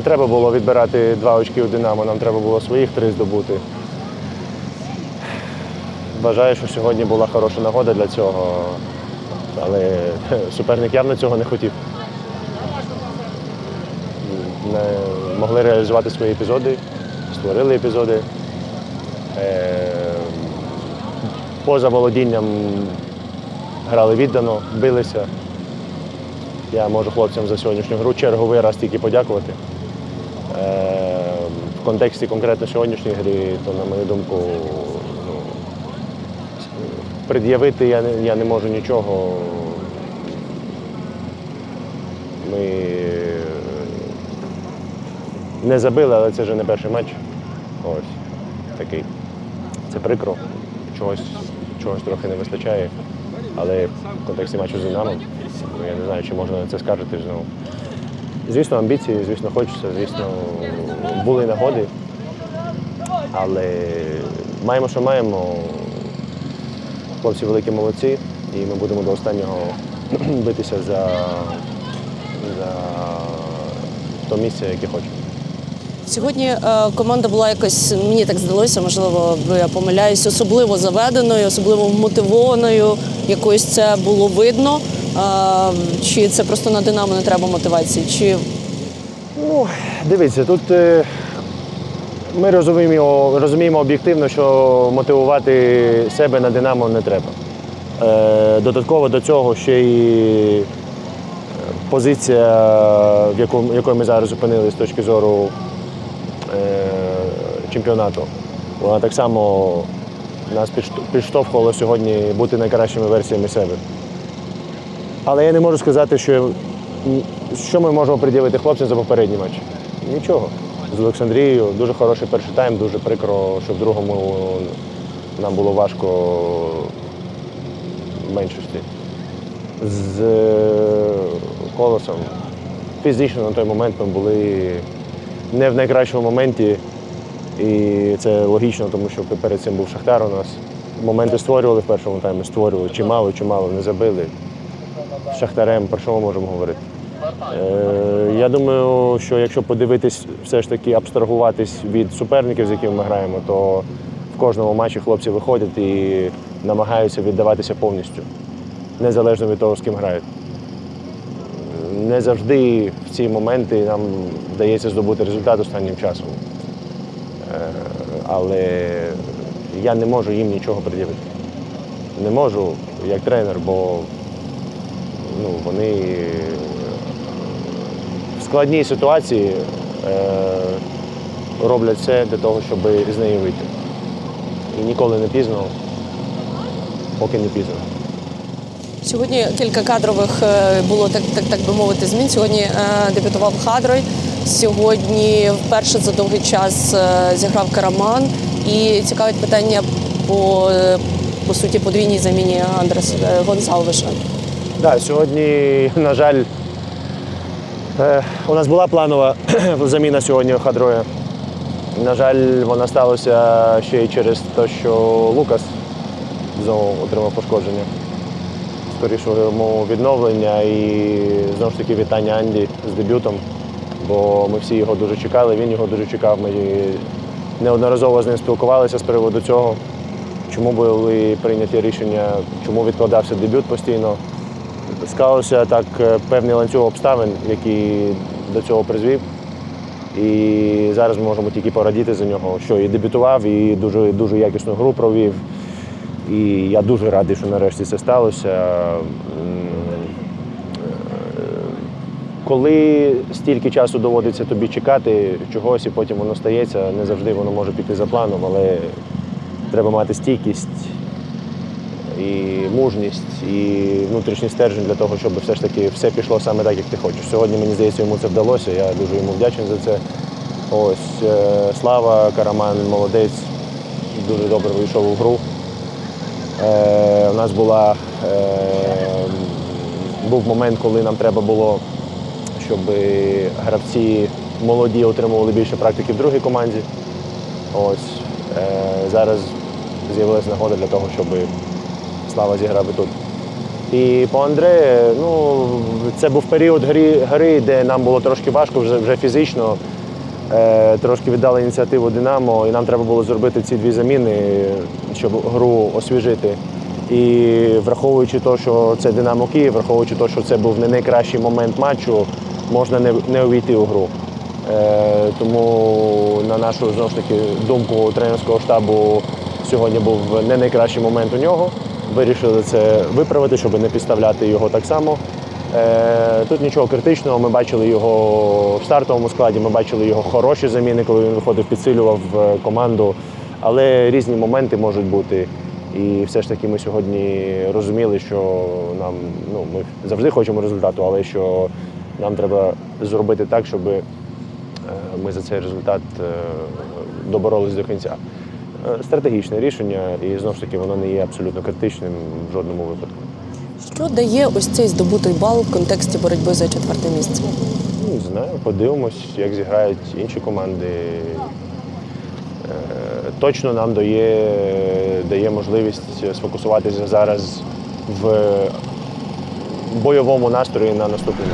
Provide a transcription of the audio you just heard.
не треба було відбирати два очки у Динамо, нам треба було своїх три здобути. Вважаю, що сьогодні була хороша нагода для цього, але суперник явно цього не хотів. Не могли реалізувати свої епізоди, створили епізоди. Е, Поза володінням грали віддано, билися. Я можу хлопцям за сьогоднішню гру черговий раз тільки подякувати. Е, В контексті конкретно сьогоднішньої гри, то, на мою думку, ну, пред'явити я не, я не можу нічого. Ми е, не забили, але це вже не перший матч. Ось такий. Це прикро. Чогось, чогось трохи не вистачає. Але в контексті матчу з Динамо, ну, я не знаю, чи можна на це скаржити знову. Звісно, амбіції, звісно, хочеться, звісно, були нагоди. Але маємо, що маємо. Хлопці великі молодці, і ми будемо до останнього битися за, за то місце, яке хочемо. Сьогодні е, команда була якось, мені так здалося, можливо, я помиляюсь, особливо заведеною, особливо мотивованою. Якось це було видно. Чи це просто на Динамо не треба мотивації? Чи Ну, дивіться, тут е, ми розуміємо, розуміємо об'єктивно, що мотивувати себе на Динамо не треба. Е, Додатково до цього ще й е, позиція, в якої ми зараз опинилися з точки зору чемпіонату. Вона так само нас підштовхувала сьогодні бути найкращими версіями себе. Але я не можу сказати, що, що ми можемо приділити хлопцям за попередній матч. Нічого. З Олександрією дуже хороший перший тайм, дуже прикро, що в другому нам було важко меншості. З е, колосом. Фізично на той момент ми були не в найкращому моменті. І це логічно, тому що перед цим був Шахтар у нас. Моменти створювали в першому таймі, створювали чимало, чимало, не забили. З Шахтарем, про що ми можемо говорити? Е, я думаю, що якщо подивитись, все ж таки абстрагуватись від суперників, з якими ми граємо, то в кожному матчі хлопці виходять і намагаються віддаватися повністю, незалежно від того, з ким грають. Не завжди в ці моменти нам вдається здобути результат останнім часом. Е, але я не можу їм нічого пред'явити. Не можу як тренер, бо ну, вони в складній ситуації е, роблять все для того, щоб з неї вийти. І ніколи не пізно, поки не пізно. сьогодні кілька кадрових е, було так, так, так би мовити, змін. Сьогодні е, дебютував Хадрой. Сьогодні вперше за довгий час е, зіграв Караман. І цікавить питання по, е, по суті подвійній заміні Андрес е, Гонсалвеша. Да, сьогодні, на жаль, е, у нас була планова заміна сьогодні Хадроя. На жаль, вона сталася ще й через те, що Лукас знову отримав пошкодження. Скоріше йому відновлення і знову ж таки вітання Анді з дебютом, бо ми всі його дуже чекали, він його дуже чекав. Ми неодноразово з ним спілкувалися з приводу цього, чому були прийняті рішення, чому відкладався дебют постійно. Склався так е, певний ланцюг обставин, який до цього призвів. І зараз ми можемо тільки порадіти за нього, що і дебютував, і дуже, дуже якісну гру провів. І я дуже радий, що нарешті це сталося. Е, Коли стільки часу доводиться тобі чекати чогось, і потім воно стається, не завжди воно може піти за планом, але треба мати стійкість і мужність, і внутрішній стержень для того, щоб все ж таки все пішло саме так, як ти хочеш. Сьогодні, мені здається, йому це вдалося. Я дуже йому вдячний за це. Ось е, Слава Караман молодець, дуже добре вийшов у гру. Е, у нас була, е, був момент, коли нам треба було, щоб гравці молоді отримували більше практики в другій команді. Ось е, зараз з'явилася нагода для того, щоб Слава зіграв тут. І по Андре, ну, це був період гри, гри, де нам було трошки важко вже, вже фізично. Е, трошки віддали ініціативу Динамо, і нам треба було зробити ці дві заміни, щоб гру освіжити. І враховуючи те, що це Динамо Київ, враховуючи те, що це був не найкращий момент матчу, можна не, не увійти у гру. Е, тому, на нашу знову ж таки думку тренерського штабу, сьогодні був не найкращий момент у нього. Вирішили це виправити, щоб не підставляти його так само. Е, Тут нічого критичного. Ми бачили його в стартовому складі, ми бачили його хороші заміни, коли він виходив, підсилював е, команду. Але різні моменти можуть бути. І все ж таки ми сьогодні розуміли, що нам ну, ми завжди хочемо результату, але що нам треба зробити так, щоб е, ми за цей результат доборолись до кінця. Е, стратегічне рішення, і знову ж таки воно не є абсолютно критичним в жодному випадку. Що дає ось цей здобутий бал в контексті боротьби за четверте місце? Ну, не знаю, подивимось, як зіграють інші команди. Е, точно нам дає дає можливість сфокусуватися зараз в бойовому настрої на наступному.